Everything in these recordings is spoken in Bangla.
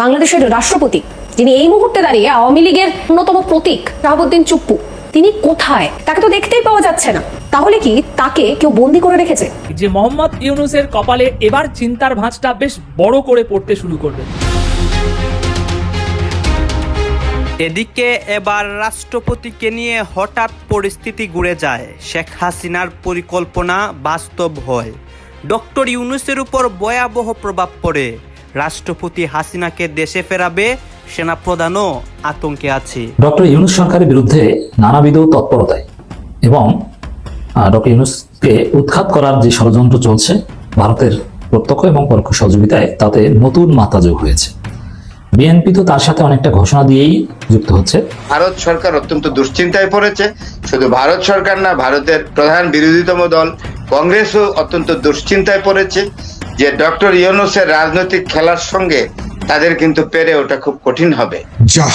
বাংলাদেশের রাষ্ট্রপতি যিনি এই মুহূর্তে দাঁড়িয়ে আওয়ামী লীগের অন্যতম প্রতীক শাহাবুদ্দিন চুপ্পু তিনি কোথায়? তাকে তো দেখতেই পাওয়া যাচ্ছে না। তাহলে কি তাকে কেউ বন্দি করে রেখেছে? যে মোহাম্মদ ইউনুসের কপালে এবার চিন্তার ভাঁজটা বেশ বড় করে পড়তে শুরু করবে। এদিকে এবার রাষ্ট্রপতিকে নিয়ে হঠাৎ পরিস্থিতি ঘুরে যায়। শেখ হাসিনার পরিকল্পনা বাস্তব হয়। ডক্টর ইউনুসের উপর ভয়াবহ প্রভাব পড়ে। রাষ্ট্রপতি হাসিনাকে দেশে ফেরাবে সেনাপ্রধানও আতঙ্কে আছে। ডক্টর ইউনুস সরকারের বিরুদ্ধে নানাবিধ তৎপরতায় এবং ডক্টর ইউনুসকে উৎখাত করার যে ষড়যন্ত্র চলছে ভারতের প্রত্যক্ষ এবং পরোক্ষ সহযোগিতায় তাতে নতুন মাত্রা যোগ হয়েছে। বিএনপি তো তার সাথে অনেকটা ঘোষণা দিয়েই যুক্ত হচ্ছে। ভারত সরকার অত্যন্ত দুশ্চিন্তায় পড়েছে। শুধু ভারত সরকার না ভারতের প্রধান বিরোধীতম দল কংগ্রেসও অত্যন্ত দুশ্চিন্তায় পড়েছে। যে ডক্টর ইউনুসের রাজনৈতিক খেলার সঙ্গে তাদের কিন্তু পেরে ওটা খুব কঠিন হবে। যা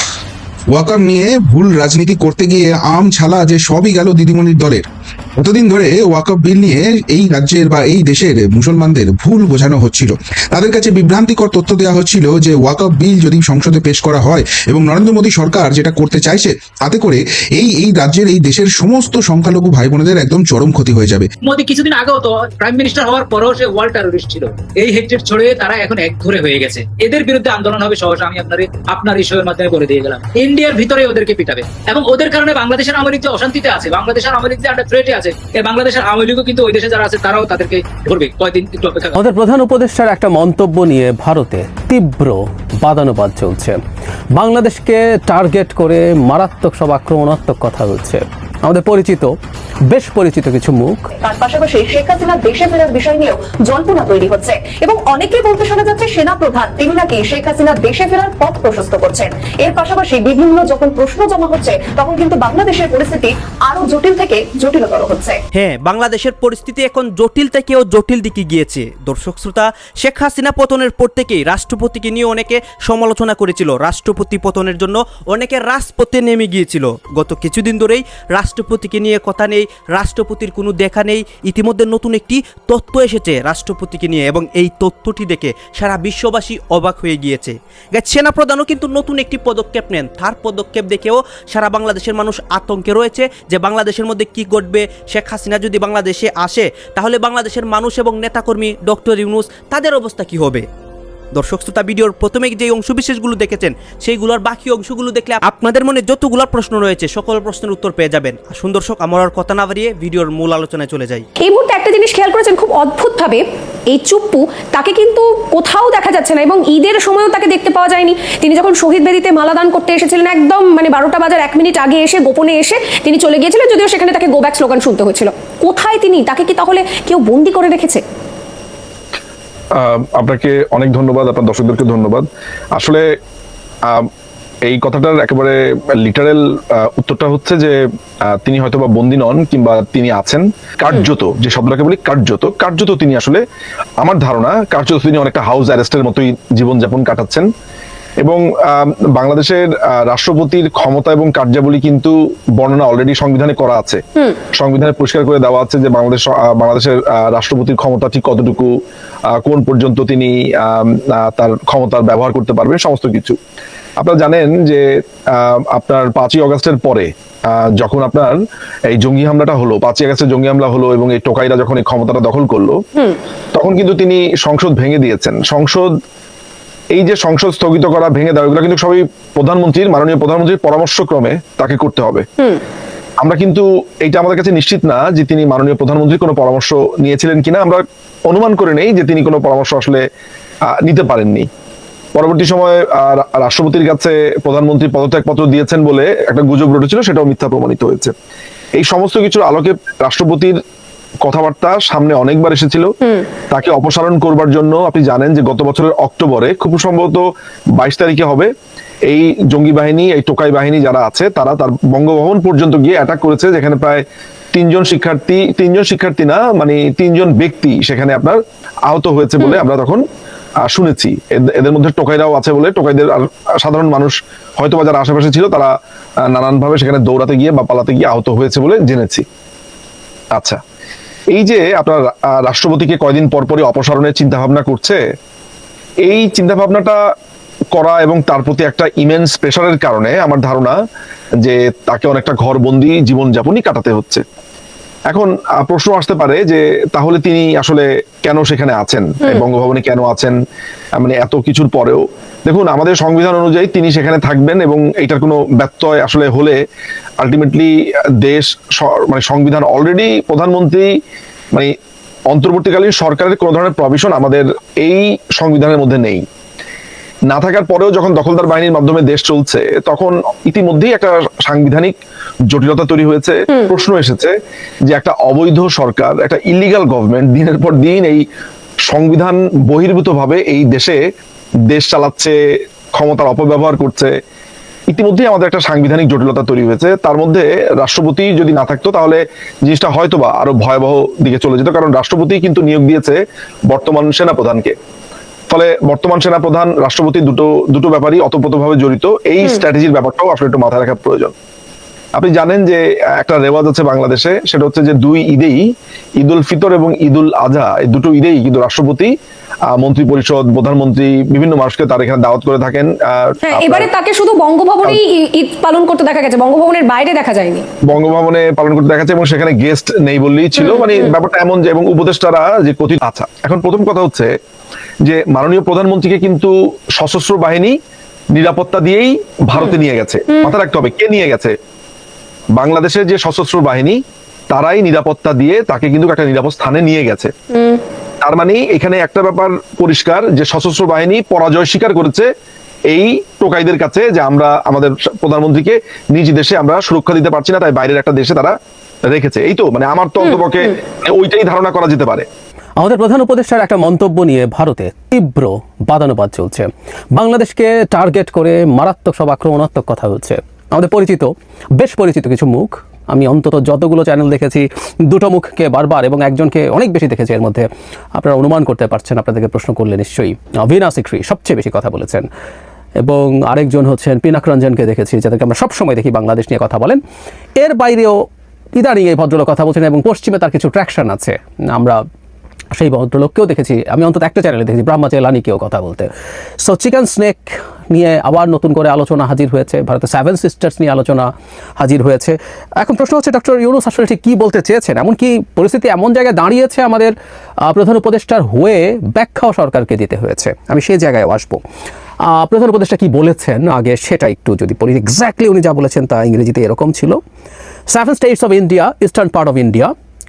ওয়াকার নিয়ে ভুল রাজনীতি করতে গিয়ে আম ছালা যে সবই গেল দিদিমণির দলের। এতদিন ধরে ওয়াকফ বিল নিয়ে এই রাজ্যের বা এই দেশের মুসলমানদের ভুল বোঝানো হচ্ছিল। তাদের কাছে বিভ্রান্তিকর তথ্য দেওয়া হচ্ছিল যে ওয়াকফ বিল যদি সংসদে পেশ করা হয় এবং নরেন্দ্র মোদী সরকার যেটা করতে চাইছে, তাতে করে এই এই রাজ্যের, এই দেশের সমস্ত সংখ্যালঘু ভাই বোনেদের একদম চরম ক্ষতি হয়ে যাবে। মোদী কিছুদিন আগেও তো প্রাইম মিনিস্টার হওয়ার পরেও সে ওয়ার্ল্ড টেরোরিস্ট ছিল। এই হেট্রেট ছড়িয়ে তারা এখন এক ধরে হয়ে গেছে। এদের বিরুদ্ধে আন্দোলন হবে সহসা আমি আপনার আপনার ইস্যুর মাধ্যমে বলে দিয়ে গেলাম। ইন্ডিয়ার ভিতরে ওদেরকে পিটাবে। এবং ওদের কারণে বাংলাদেশের যে অশান্তিতে আছে। বাংলাদেশের আওয়ামী লীগ যে আন্ডার থ্রেটে আছে। এই বাংলাদেশের আওয়ামী লীগও কিন্তু ওই দেশে যারা আছে, তারাও তাদেরকে ধরবে। কয়দিন একটু অপেক্ষা আমাদের প্রধান উপদেষ্টার একটা মন্তব্য নিয়ে ভারতে তীব্র বাদানুবাদ চলছে। বাংলাদেশকে টার্গেট করে মারাত্মক সব আক্রমণাত্মক কথা বলছে। আমাদের পরিচিত বেশ পরিচিত কিছু মুখ। তার পাশাপাশি শেখ হাসিনা দেশে ফেরার বিষয় নিয়েও জল্পনা তৈরি হচ্ছে এবং অনেকেই বলতে শোনা যাচ্ছে সেনা প্রধান তিনি নাকি শেখ হাসিনা দেশে ফেরার পথ প্রশস্ত করছেন। এর পাশাপাশি বিভিন্ন যখন প্রশ্ন জমা হচ্ছে তখন কিন্তু বাংলাদেশের পরিস্থিতি আরও জটিল থেকে জটিলতর হচ্ছে। হ্যাঁ বাংলাদেশের পরিস্থিতি এখন জটিল থেকেও জটিল দিকে গিয়েছে। দর্শক শ্রোতা শেখ হাসিনা পতনের পর থেকেই রাষ্ট্রপতিকে নিয়ে অনেকে সমালোচনা করেছিল। রাষ্ট্রপতি পতনের জন্য অনেকে রাজপথে নেমে গিয়েছিল। গত কিছুদিন ধরেই রাষ্ট্রপতিকে নিয়ে কথা নেই রাষ্ট্রপতির কোনো দেখা নেই। ইতিমধ্যে নতুন একটি তথ্য এসেছে রাষ্ট্রপতিকে নিয়ে এবং এই তথ্যটি দেখে সারা বিশ্ববাসী অবাক হয়ে গিয়েছে। সেনাপ্রধানও কিন্তু নতুন একটি পদক্ষেপ নেন। তার পদক্ষেপ দেখেও সারা বাংলাদেশের মানুষ আতঙ্কে রয়েছে যে বাংলাদেশের মধ্যে কি ঘটবে, শেখ হাসিনা যদি বাংলাদেশে আসে, তাহলে বাংলাদেশের মানুষ এবং নেতাকর্মী ডক্টর ইউনুস তাদের অবস্থা কি হবে? দর্শক শ্রোতা, ভিডিওর প্রথমে যে অংশবিশেষগুলো দেখেছেন, সেইগুলোর বাকি অংশগুলো দেখলে আপনাদের মনে যতগুলো প্রশ্ন রয়েছে, সকল প্রশ্নের উত্তর পেয়ে যাবেন। আসুন দর্শক, আমার আর কথা না বাড়িয়ে ভিডিওর মূল আলোচনায় চলে যাই। এই মুহূর্তে একটা জিনিস খেয়াল করেছেন, খুব অদ্ভুত ভাবে এই চুপ্পু তাকে কিন্তু কোথাও দেখা যাচ্ছে না এবং ঈদের সময়ও তাকে দেখতে পাওয়া যায়নি। তিনি যখন শহীদ বেদিতে মালাদান করতে এসেছিলেন, একদম মানে বারোটা বাজার এক মিনিট আগে এসে গোপনে এসে তিনি চলে গিয়েছিলেন, যদিও সেখানে তাকে গো ব্যাক স্লোগান শুনতে হয়েছিল। কোথায় তিনি? তাকে কি তাহলে কেউ বন্দি করে রেখেছে? আপনাকে অনেক ধন্যবাদ আপনার দর্শকদেরকে ধন্যবাদ। আসলে এই কথাটার একেবারে লিটারেল উত্তরটা হচ্ছে যে তিনি হয়তো বা বন্দী নন কিংবা তিনি আছেন। কার্যত যে শব্দটাকে বলি কার্যত কার্যত তিনি আসলে আমার ধারণা কার্যত তিনি অনেকটা হাউস অ্যারেস্টের মতোই জীবনযাপন কাটাচ্ছেন। এবং বাংলাদেশের রাষ্ট্রপতির ক্ষমতা এবং কার্যাবলী কিন্তু বর্ণনা অলরেডি সংবিধানে করা আছে। সংবিধানে পরিষ্কার করে দেওয়া আছে যে বাংলাদেশ বাংলাদেশের রাষ্ট্রপতির ক্ষমতা ঠিক কতটুকু কোন পর্যন্ত তিনি তার ক্ষমতার ব্যবহার করতে পারবেন সমস্ত কিছু। আপনারা জানেন যে আহ, আপনার পাঁচই অগস্টের পরে আহ, যখন আপনার এই জঙ্গি হামলাটা হলো পাঁচই আগস্টে জঙ্গি হামলা হলো এবং এই টোকাইরা যখন এই ক্ষমতাটা দখল করল তখন কিন্তু তিনি সংসদ ভেঙে দিয়েছেন। সংসদ এই যে সংসদ স্থগিত করা ভেঙে দেওয়া এগুলো কিন্তু সবই প্রধানমন্ত্রীর মাননীয় প্রধানমন্ত্রীর পরামর্শক্রমে তাকে করতে হবে। আমরা কিন্তু এইটা আমাদের কাছে নিশ্চিত না যে তিনি মাননীয় প্রধানমন্ত্রীর কোনো পরামর্শ নিয়েছিলেন কিনা। আমরা অনুমান করে নেই যে তিনি কোনো পরামর্শ আসলে আহ, নিতে পারেননি। পরবর্তী সময়ে রাষ্ট্রপতির কাছে প্রধানমন্ত্রী পদত্যাগপত্র দিয়েছেন বলে একটা গুজব রটেছিল সেটাও মিথ্যা প্রমাণিত হয়েছে। এই সমস্ত কিছুর আলোকে রাষ্ট্রপতির কথাবার্তা সামনে অনেকবার এসেছিল। তাকে অপসারণ করবার জন্য আপনি জানেন যে গত বছরের অক্টোবরে খুব সম্ভবত বাইশ তারিখে হবে এই জঙ্গি বাহিনী এই টোকাই বাহিনী যারা আছে তারা তার বঙ্গভবন পর্যন্ত গিয়ে অ্যাটাক করেছে যেখানে প্রায় তিনজন শিক্ষার্থী তিনজন শিক্ষার্থী না মানে তিনজন ব্যক্তি সেখানে আপনার আহত হয়েছে বলে আমরা তখন আহ, শুনেছি। এদের মধ্যে টোকাইরাও আছে বলে টোকাইদের আর সাধারণ মানুষ হয়তো বা যারা আশেপাশে ছিল তারা নানান ভাবে সেখানে দৌড়াতে গিয়ে বা পালাতে গিয়ে আহত হয়েছে বলে জেনেছি। আচ্ছা। এই যে আপনার রাষ্ট্রপতিকে কয়দিন পরপরই অপসারণের চিন্তা ভাবনা করছে, এই চিন্তা ভাবনাটা করা এবং তার প্রতি একটা ইমেন্স প্রেশারের কারণে আমার ধারণা যে তাকে অনেকটা ঘর ঘরবন্দি জীবনযাপনই কাটাতে হচ্ছে। এখন প্রশ্ন আসতে পারে যে তাহলে তিনি আসলে কেন সেখানে আছেন? বঙ্গভবনে কেন আছেন? মানে এত কিছুর পরেও। দেখুন আমাদের সংবিধান অনুযায়ী তিনি সেখানে থাকবেন এবং এটার কোনো ব্যত্যয় আসলে হলে আলটিমেটলি দেশ মানে সংবিধান অলরেডি প্রধানমন্ত্রী মানে অন্তর্বর্তীকালীন সরকারের কোনো ধরনের প্রভিশন আমাদের এই সংবিধানের মধ্যে নেই। না থাকার পরেও যখন দখলদার বাহিনীর মাধ্যমে দেশ চলছে তখন ইতিমধ্যেই একটা সাংবিধানিক জটিলতা তৈরি হয়েছে। প্রশ্ন এসেছে যে একটা অবৈধ সরকার একটা ইলিগাল গভর্নমেন্ট দিনের পর দিন এই সংবিধান বহির্ভূত ভাবে এই দেশে দেশ চালাচ্ছে ক্ষমতার অপব্যবহার করছে। ইতিমধ্যেই আমাদের একটা সাংবিধানিক জটিলতা তৈরি হয়েছে। তার মধ্যে রাষ্ট্রপতি যদি না থাকতো তাহলে জিনিসটা হয়তোবা আরও ভয়াবহ দিকে চলে যেত। কারণ রাষ্ট্রপতি কিন্তু নিয়োগ দিয়েছে বর্তমান সেনাপ্রধানকে। ফলে বর্তমান সেনাপ্রধান রাষ্ট্রপতি দুটো দুটো ব্যাপারই অতপ্রতভাবে জড়িত। এই স্ট্র্যাটেজির ব্যাপারটাও আসলে একটু মাথায় রাখা প্রয়োজন। আপনি জানেন যে একটা রেওয়াজ আছে বাংলাদেশে সেটা হচ্ছে যে দুই ঈদেই ঈদ উল ফিতর এবং ঈদ উল আজহা এই দুটো ঈদেই কিন্তু রাষ্ট্রপতি মন্ত্রী পরিষদ প্রধানমন্ত্রী বিভিন্ন মানুষকে তার এখানে দাওয়াত করে থাকেন। হ্যাঁ এবারে তাকে শুধু বঙ্গভবনেই ঈদ পালন করতে দেখা গেছে। বঙ্গভবনের বাইরে দেখা যায়নি। বঙ্গভবনে পালন করতে দেখা যাচ্ছে এবং সেখানে গেস্ট নেই বললেই ছিল। মানে ব্যাপারটা এমন যে এবং উপদেষ্টারা যে কথিত আচ্ছা এখন প্রথম কথা হচ্ছে যে মাননীয় প্রধানমন্ত্রীকে কিন্তু সশস্ত্র বাহিনী নিরাপত্তা দিয়েই ভারতে নিয়ে গেছে। মাথা রাখতে হবে কে নিয়ে গেছে? বাংলাদেশের যে সশস্ত্র বাহিনী তারাই নিরাপত্তা দিয়ে তাকে কিন্তু একটা নিরাপদ স্থানে নিয়ে গেছে। তার মানে এখানে একটা ব্যাপার পরিষ্কার যে সশস্ত্র বাহিনী পরাজয় স্বীকার করেছে এই টোকাইদের কাছে যে আমরা আমাদের প্রধানমন্ত্রীকে নিজ দেশে আমরা সুরক্ষা দিতে পারছি না তাই বাইরের একটা দেশে তারা রেখেছে। এই তো মানে আমার তো অন্তপক্ষে ওইটাই ধারণা করা যেতে পারে। আমাদের প্রধান উপদেষ্টার একটা মন্তব্য নিয়ে ভারতে তীব্র বাদানুবাদ চলছে। বাংলাদেশকে টার্গেট করে মারাত্মক সব আক্রমণাত্মক কথা হচ্ছে। আমাদের পরিচিত, বেশ পরিচিত কিছু মুখ। আমি অন্তত যতগুলো চ্যানেল দেখেছি, দুটো মুখকে বারবার এবং একজনকে অনেক বেশি দেখেছি এর মধ্যে। আপনারা অনুমান করতে পারছেন, আপনাদেরকে প্রশ্ন করলে নিশ্চয়ই। ভিনা সিক্রি সবচেয়ে বেশি কথা বলেছেন। এবং আরেকজন হচ্ছেন পিনাক রঞ্জনকে দেখেছি, যাদেরকে আমরা সবসময় দেখি বাংলাদেশ নিয়ে কথা বলেন। এর বাইরেও ইদানিং এই ভদ্রলোক কথা বলছেন এবং পশ্চিমে তার কিছু ট্র্যাকশন আছে। আমরা সেই ভদ্রলোককেও দেখেছি। আমি অন্তত একটা চ্যানেলে দেখেছি লানিকেও কথা বলতে। সো চিকেন স্নেক নিয়ে আবার নতুন করে আলোচনা হাজির হয়েছে, ভারতের সেভেন সিস্টার্স নিয়ে আলোচনা হাজির হয়েছে। এখন প্রশ্ন হচ্ছে ডক্টর ইউনুস আসলে ঠিক কী বলতে চেয়েছেন? এমনকি পরিস্থিতি এমন জায়গায় দাঁড়িয়েছে আমাদের প্রধান উপদেষ্টার হয়ে ব্যাখ্যাও সরকারকে দিতে হয়েছে। আমি সেই জায়গায় আসব। প্রধান উপদেষ্টা কি বলেছেন? আগে সেটা একটু যদি পড়ি এক্স্যাক্টলি উনি যা বলেছেন তা ইংরেজিতে এরকম ছিল। Seven states of India eastern part of India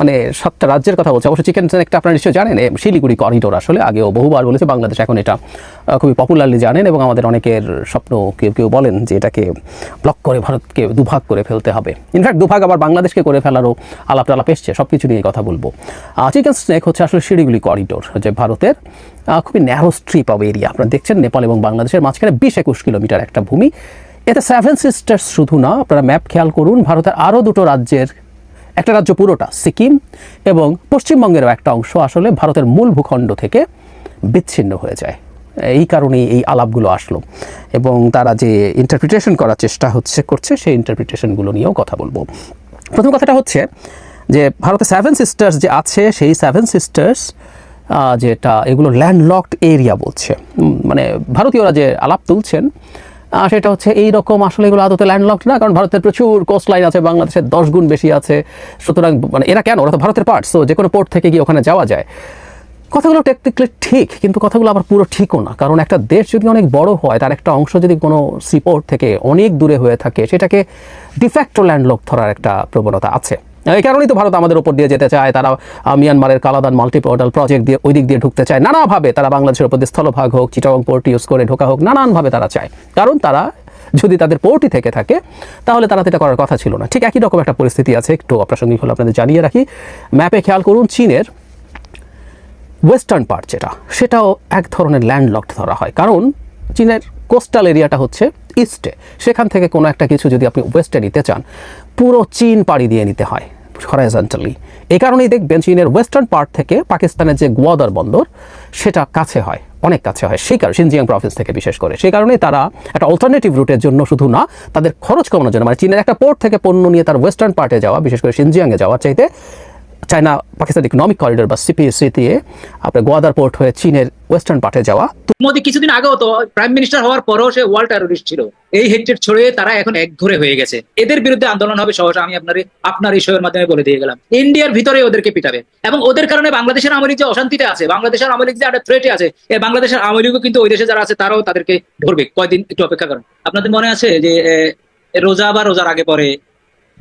মানে সাতটা রাজ্যের কথা বলছে। অবশ্য চিকেন একটা আপনারা নিশ্চয়ই জানেন। শিলিগুড়ি করিডোর আসলে। আগেও বহুবার বলেছে, বাংলাদেশ এখন এটা খুবই পপুলারলি জানেন এবং আমাদের অনেকের স্বপ্ন কেউ কেউ বলেন যে এটাকে ব্লক করে ভারতকে দুভাগ করে ফেলতে হবে। ইনফ্যাক্ট দুভাগ আবার বাংলাদেশকে করে ফেলারও আলাপ টালাপ এসছে। সব কিছু নিয়ে কথা বলব। চিকেন স্নেক হচ্ছে আসলে শিলিগুড়ি করিডোর যে ভারতের খুবই ন্যারো স্ট্রিপ অফ এরিয়া আপনারা দেখছেন নেপাল এবং বাংলাদেশের মাঝখানে বিশ একুশ কিলোমিটার একটা ভূমি। এতে সেভেন সিস্টার্স শুধু না, আপনারা ম্যাপ খেয়াল করুন, ভারতের আরও দুটো রাজ্যের একটা রাজ্য পুরোটা, সিকিম এবং পশ্চিমবঙ্গেরও একটা অংশ আসলে ভারতের মূল ভূখণ্ড থেকে বিচ্ছিন্ন হয়ে যায়। এই কারণেই এই আলাপগুলো আসলো এবং তারা যে ইন্টারপ্রিটেশন করার চেষ্টা হচ্ছে, করছে, সেই ইন্টারপ্রিটেশনগুলো নিয়েও কথা বলব। প্রথম কথাটা হচ্ছে যে ভারতে সেভেন সিস্টার্স যে আছে, সেই সেভেন সিস্টার্স যেটা এগুলো ল্যান্ডলকড এরিয়া বলছে। মানে ভারতীয়রা যে আলাপ তুলছেন সেটা হচ্ছে এই রকম, আসলে এগুলো আদতে ল্যান্ডলকড না, কারণ ভারতের প্রচুর কোস্ট লাইন আছে, বাংলাদেশের দশ গুণ বেশি আছে। সুতরাং মানে এরা কেন? ওরা তো ভারতের পার্ট সো যে কোনো পোর্ট থেকে গিয়ে ওখানে যাওয়া যায়। কথাগুলো টেকনিক্যালি ঠিক, কিন্তু কথাগুলো আবার পুরো ঠিকও না। কারণ একটা দেশ যদি অনেক বড় হয়, তার একটা অংশ যদি কোনো সিপোর্ট থেকে অনেক দূরে হয়ে থাকে, সেটাকে ডিফ্যাক্টো ল্যান্ডলক ধরার একটা প্রবণতা আছে। এই কারণেই তো ভারত আমাদের উপর দিয়ে যেতে চায়। তারা মিয়ানমারের কালাদান মাল্টিপোর্টাল প্রজেক্ট দিয়ে ওই দিক দিয়ে ঢুকতে চায়। নানাভাবে তারা বাংলাদেশের উপর দিয়ে স্থলভাগ হোক, চিটাগং পোর্ট ইউজ করে ঢোকা হোক, নানানভাবে তারা চায়। কারণ তারা যদি তাদের পোর্টই থেকে থাকে, তাহলে তারা এটা করার কথা ছিল না। ঠিক একই রকম একটা পরিস্থিতি আছে, একটু অপ্রাসঙ্গিক হলে আপনাদের জানিয়ে রাখি। ম্যাপে খেয়াল করুন, চীনের ওয়েস্টার্ন পার্ট যেটা, সেটাও এক ধরনের ল্যান্ডলকড ধরা হয়। কারণ চীনের কোস্টাল এরিয়াটা হচ্ছে ইস্টে সেখান থেকে কোনো একটা কিছু যদি আপনি ওয়েস্টে নিতে চান, পুরো চীন পাড়ি দিয়ে নিতে হয়। হরাইজন্টালি এই কারণেই দেখবেন চীনের ওয়েস্টার্ন পার্ট থেকে পাকিস্তানের যে গোয়াদার বন্দর, সেটা কাছে হয়, অনেক কাছে হয়। সেই কারণে সিনজিয়াং প্রভিন্স থেকে বিশেষ করে। সেই কারণে তারা একটা অল্টারনেটিভ রুটের জন্য শুধু না, তাদের খরচ কমানোর জন্য মানে চীনের একটা পোর্ট থেকে পণ্য নিয়ে তার ওয়েস্টার্ন পার্টে যাওয়া, বিশেষ করে সিনজিয়াংয়ে যাওয়ার চাইতে চায়না পাকিস্তান ইকোনমিক করিডোর বা সিপিএসসি দিয়ে আপনার গোয়াদার পোর্ট হয়ে চীনের ওয়েস্টার্ন পার্টে যাওয়া। মোদী কিছুদিন আগেও তো প্রাইম মিনিস্টার হওয়ার পরেও সে ওয়ার্ল্ড টেরোরিস্ট ছিল। এই হেট্রেড ছড়িয়ে তারা এখন একঘরে হয়ে গেছে। এদের বিরুদ্ধে আন্দোলন হবে সহসা আমি আপনার আপনার এই মাধ্যমে বলে দিয়ে গেলাম। ইন্ডিয়ার ভিতরে ওদেরকে পিটাবে। এবং ওদের কারণে বাংলাদেশের আওয়ামী যে অশান্তিতে আছে, বাংলাদেশের আওয়ামী যে একটা থ্রেটে আছে এই বাংলাদেশের আওয়ামী কিন্তু ওই দেশে যারা আছে তারাও তাদেরকে ধরবে। কয়দিন একটু অপেক্ষা করুন। আপনাদের মনে আছে যে রোজা বা রোজার আগে পরে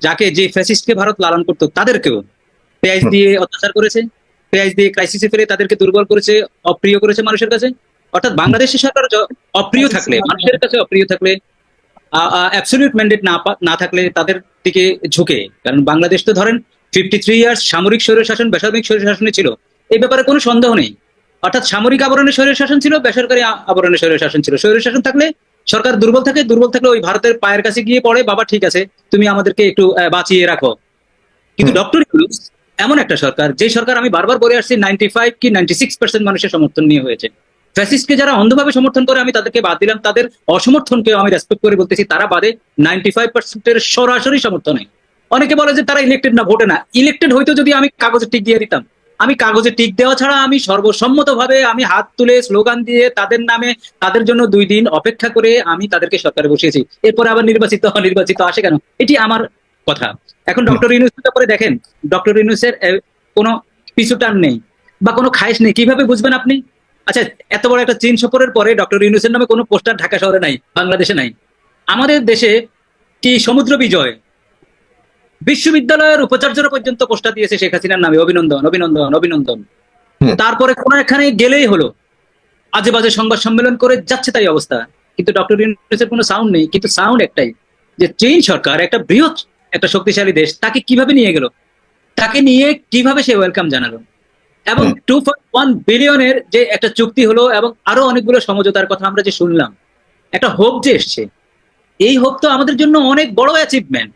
যাকে যে ফ্যাসিস্টকে ভারত লালন করতো, তাদেরকেও পেঁয়াজ দিয়ে অত্যাচার করেছে পেঁয়াজ দিয়ে ক্রাইসিসে ফেলে তাদেরকে দুর্বল করেছে অপ্রিয় করেছে মানুষের কাছে। অর্থাৎ বাংলাদেশের সরকার অপ্রিয় থাকলে মানুষের কাছে অপ্রিয় থাকলে অ্যাবসলিউট ম্যান্ডেট না না থাকলে তাদের দিকে ঝুঁকে। কারণ বাংলাদেশ তো ধরেন ফিফটি থ্রি ইয়ার্স সামরিক স্বৈর শাসন বেসামরিক স্বৈর শাসনে ছিল। এই ব্যাপারে কোনো সন্দেহ নেই। অর্থাৎ সামরিক আবরণের স্বৈর শাসন ছিল বেসরকারি আবরণের স্বৈর শাসন ছিল। স্বৈর শাসন থাকলে সরকার দুর্বল থাকে দুর্বল থাকলে ওই ভারতের পায়ের কাছে গিয়ে পড়ে বাবা ঠিক আছে তুমি আমাদেরকে একটু বাঁচিয়ে রাখো। কিন্তু ডক্টর ইউনুস এমন একটা সরকার, যে সরকার আমি বারবার বলে আসছি নাইনটি ফাইভ কি নাইনটি সিক্স পার্সেন্ট মানুষের সমর্থন নিয়ে হয়েছে। ফ্যাসিস্টকে যারা অন্ধভাবে সমর্থন করে, আমি তাদেরকে বাদ দিলাম। তাদের অসমর্থনকে আমি রেসপেক্ট করে বলতেছি, তারা বাদে নাইনটি ফাইভ পার্সেন্টের সরাসরি সমর্থনে অনেকে বলে যে তারা ইলেকটেড না, ভোটে না। ইলেকটেড হয়তো যদি আমি কাগজে টিক দিয়ে দিতাম। আমি কাগজে টিক দেওয়া ছাড়া আমি সর্বসম্মতভাবে আমি হাত তুলে স্লোগান দিয়ে তাদের নামে, তাদের জন্য দুই দিন অপেক্ষা করে আমি তাদেরকে সরকারে বসিয়েছি। এরপরে আবার নির্বাচিত নির্বাচিত আসে কেন? এটি আমার কথা। এখন ডক্টর ইউনুসের ব্যাপারে দেখেন ডক্টর ইউনুসের কোনো পিছু টান নেই বা কোনো খাইশ নেই। কীভাবে বুঝবেন আপনি? আচ্ছা এত বড় একটা চীন সফরের পরে ডক্টর ইউনুসের নামে কোনো পোস্টার ঢাকা শহরে নাই বাংলাদেশে নাই। আমাদের দেশে কি সমুদ্র বিজয়? বিশ্ববিদ্যালয়ের উপাচার্যরা পর্যন্ত পোস্টার দিয়েছে শেখ হাসিনার নামে অভিনন্দন অভিনন্দন অভিনন্দন। তারপরে কোনো এখানে গেলেই হলো। আজে বাজে সংবাদ সম্মেলন করে যাচ্ছে তাই অবস্থা। কিন্তু ডক্টর ইউনুসের কোনো সাউন্ড নেই কিন্তু সাউন্ড একটাই যে চীন সরকার একটা বৃহৎ একটা শক্তিশালী দেশ তাকে কীভাবে নিয়ে গেল? তাকে নিয়ে কীভাবে সে ওয়েলকাম জানালো? এবং টু ওয়ান বিলিয়নের যে একটা চুক্তি হলো এবং আরও অনেকগুলো সমঝোতার কথা আমরা যে শুনলাম একটা হোপ যে এসছে। এই হোপ তো আমাদের জন্য অনেক বড় অ্যাচিভমেন্ট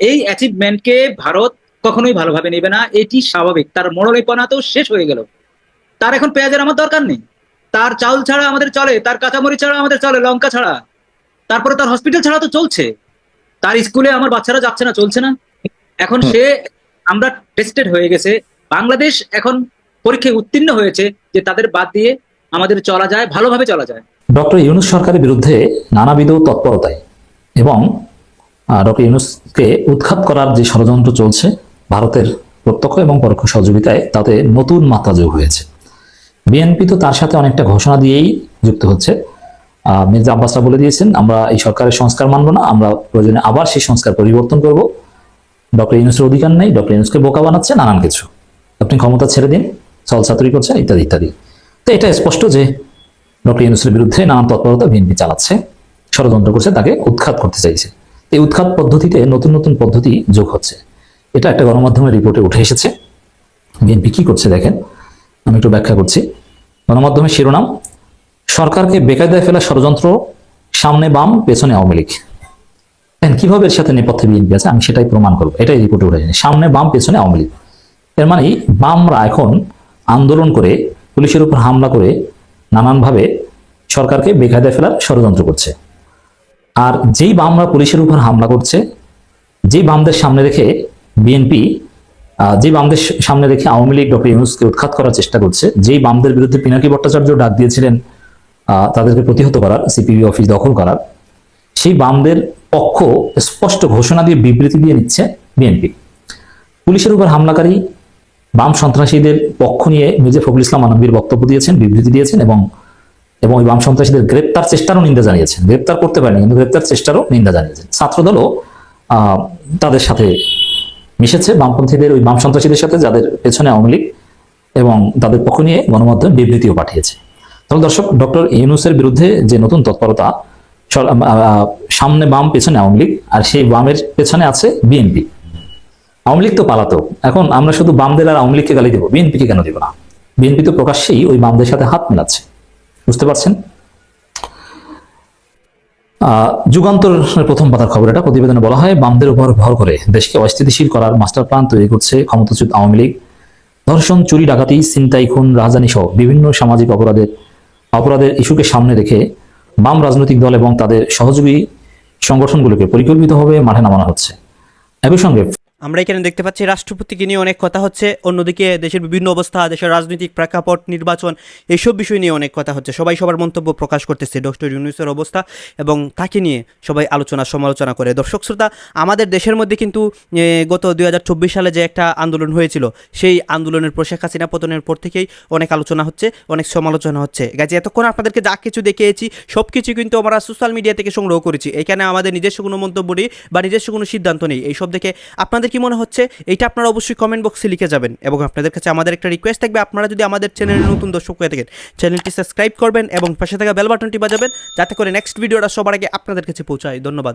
এই অ্যাচিভমেন্টকে ভারত কখনোই ভালোভাবে নেবে না এটি স্বাভাবিক। তার মরলিপনা তো শেষ হয়ে গেল। তার এখন পেঁয়াজের আমার দরকার নেই। তার চাউল ছাড়া আমাদের চলে তার কাঁচামরিচ ছাড়া আমাদের চলে লঙ্কা ছাড়া। তারপরে তার হসপিটাল ছাড়া তো চলছে। তার স্কুলে আমার বাচ্চারা যাচ্ছে না চলছে না। এখন সে আমরা টেস্টেড হয়ে গেছে। বাংলাদেশ এখন পরীক্ষায় উত্তীর্ণ হয়েছে যে তাদের বাদ দিয়ে আমাদের চলা যায় ভালোভাবে চলা যায়। ডক্টর ইউনুস সরকারের বিরুদ্ধে নানাবিধ তৎপরতায় এবং ডক্টর ইউনুসকে উৎখাত করার যে ষড়যন্ত্র চলছে ভারতের প্রত্যক্ষ এবং পরোক্ষ সহযোগিতায় তাতে নতুন মাত্রা যোগ হয়েছে। বিএনপি তো তার সাথে অনেকটা ঘোষণা দিয়েই যুক্ত হচ্ছে। মির্জা আব্বাসরা বলে দিয়েছেন, আমরা এই সরকারের সংস্কার মানব না, আমরা প্রয়োজনে আবার সেই সংস্কার পরিবর্তন করব। ডক্টর ইউনুসের অধিকার নেই, ডক্টর ইউনুসকে বোকা বানাচ্ছে, নানান কিছু। আপনি ক্ষমতা ছেড়ে দিন ছলছাতুরি করছে, ইত্যাদি ইত্যাদি। তো এটা স্পষ্ট যে ডক্টর ইউনুসের বিরুদ্ধে নানান তৎপরতা বিএনপি চালাচ্ছে, ষড়যন্ত্র করছে, তাকে উৎখাত করতে চাইছে। এই উৎখাত পদ্ধতিতে নতুন নতুন পদ্ধতি যোগ হচ্ছে। এটা একটা গণমাধ্যমের রিপোর্টে উঠে এসেছে। বিএনপি কি করছে দেখেন, আমি একটু ব্যাখ্যা করছি। গণমাধ্যমের শিরোনাম সরকারকে বেকায়দায় ফেলা ষড়যন্ত্র সামনে বাম, পেছনে আওয়ামী লীগ। কীভাবে এর সাথে নেপথ্যে বিএনপি আছে, আমি সেটাই প্রমাণ করব। এটাই রিপোর্টে উঠে সামনে বাম, পেছনে আওয়ামী লীগ। এর মানে বামরা এখন আন্দোলন করে, পুলিশের উপর হামলা করে নানানভাবে সরকারকে বেকায়দায় ফেলার ষড়যন্ত্র করছে। আর যেই বামরা পুলিশের উপর হামলা করছে, যেই বামদের সামনে রেখে বিএনপি যে বামদের সামনে রেখে আওয়ামী লীগ ডক্টর ইউনুসকে উৎখাত করার চেষ্টা করছে, যেই বামদের বিরুদ্ধে পিনাকি ভট্টাচার্য ডাক দিয়েছিলেন তাদেরকে প্রতিহত করার সিপিবি অফিস দখল করার, সেই বামদের পক্ষ স্পষ্ট ঘোষণা দিয়ে বিবৃতি দিয়ে নিচ্ছে বিএনপি পুলিশের উপর হামলাকারী বাম সন্ত্রাসীদের পক্ষ নিয়ে মির্জা ফখরুল ইসলাম আনন্দীর বক্তব্য দিয়েছেন, বিবৃতি দিয়েছেন এবং এবং ওই বাম সন্ত্রাসীদের গ্রেপ্তার চেষ্টারও নিন্দা জানিয়েছেন। গ্রেপ্তার করতে পারেনি, কিন্তু গ্রেপ্তার চেষ্টারও নিন্দা জানিয়েছেন। ছাত্রদলও তাদের সাথে মিশেছে, বামপন্থীদের, ওই বাম সন্ত্রাসীদের সাথে যাদের পেছনে আওয়ামী লীগ এবং তাদের পক্ষ নিয়ে গণমাধ্যমে বিবৃতিও পাঠিয়েছে। তাহলে দর্শক ডক্টর ইউনুসের বিরুদ্ধে যে নতুন তৎপরতা সামনে বাম পেছনে আওয়ামী লীগ আর সেই বামের পেছনে আছে বিএনপি। আওয়ামী লীগ তো পালাতো এখন আমরা শুধু বামদের আর আওয়ামী লীগকে গালি দেবো বিএনপিকে কেন দেবো না? বিএনপি তো প্রকাশ্যেই ওই বামদের সাথে হাত মেলাচ্ছে। বুঝতে পারছেন? আহ, যুগান্তরের প্রথম পাতার খবর এটা প্রতিবেদনে বলা হয় বামদের উপর ভর করে দেশকে অস্থিতিশীল করার মাস্টার প্ল্যান তৈরি করছে ক্ষমতাচ্যুত আওয়ামী লীগ। ধর্ষণ চুরি ডাকাতি ছিনতাই খুন রাজধানী সহ বিভিন্ন সামাজিক অপরাধের অপরাধের ইস্যুকে সামনে রেখে বাম রাজনৈতিক দল এবং তাদের সহযোগী সংগঠনগুলোকে পরিকল্পিতভাবে মাঠে নামানো হচ্ছে। একই সঙ্গে আমরা এখানে দেখতে পাচ্ছি রাষ্ট্রপতিকে নিয়ে অনেক কথা হচ্ছে। অন্যদিকে দেশের বিভিন্ন অবস্থা, দেশের রাজনৈতিক প্রেক্ষাপট, নির্বাচন এইসব বিষয় নিয়ে অনেক কথা হচ্ছে। সবাই সবার মন্তব্য প্রকাশ করতেছে ডক্টর ইউনুসের অবস্থা এবং তাকে নিয়ে সবাই আলোচনা, সমালোচনা করে। দর্শক শ্রোতা, আমাদের দেশের মধ্যে কিন্তু গত দুই হাজার চব্বিশ সালে যে একটা আন্দোলন হয়েছিল, সেই আন্দোলনের পর শেখ হাসিনা পতনের পর থেকেই অনেক আলোচনা হচ্ছে, অনেক সমালোচনা হচ্ছে। গাছে এতক্ষণ আপনাদেরকে যা কিছু দেখিয়েছি সব কিছু কিন্তু আমরা সোশ্যাল মিডিয়া থেকে সংগ্রহ করেছি। এখানে আমাদের নিজস্ব কোনো মন্তব্য নেই বা নিজস্ব কোনো সিদ্ধান্ত নেই। এইসব দেখে আপনাদের কি মনে হচ্ছে? এটা আপনারা অবশ্যই কমেন্ট বক্সে লিখে যাবেন এবং আপনাদের কাছে আমাদের একটা রিকোয়েস্ট থাকবে। আপনারা যদি আমাদের চ্যানেলের নতুন দর্শক হয়ে থাকেন চ্যানেলটি সাবস্ক্রাইব করবেন এবং পাশে থাকা বেল বাটনটি বাজাবেন, যাতে করে নেক্সট ভিডিওটা সবার আগে আপনাদের কাছে পৌঁছায়। ধন্যবাদ।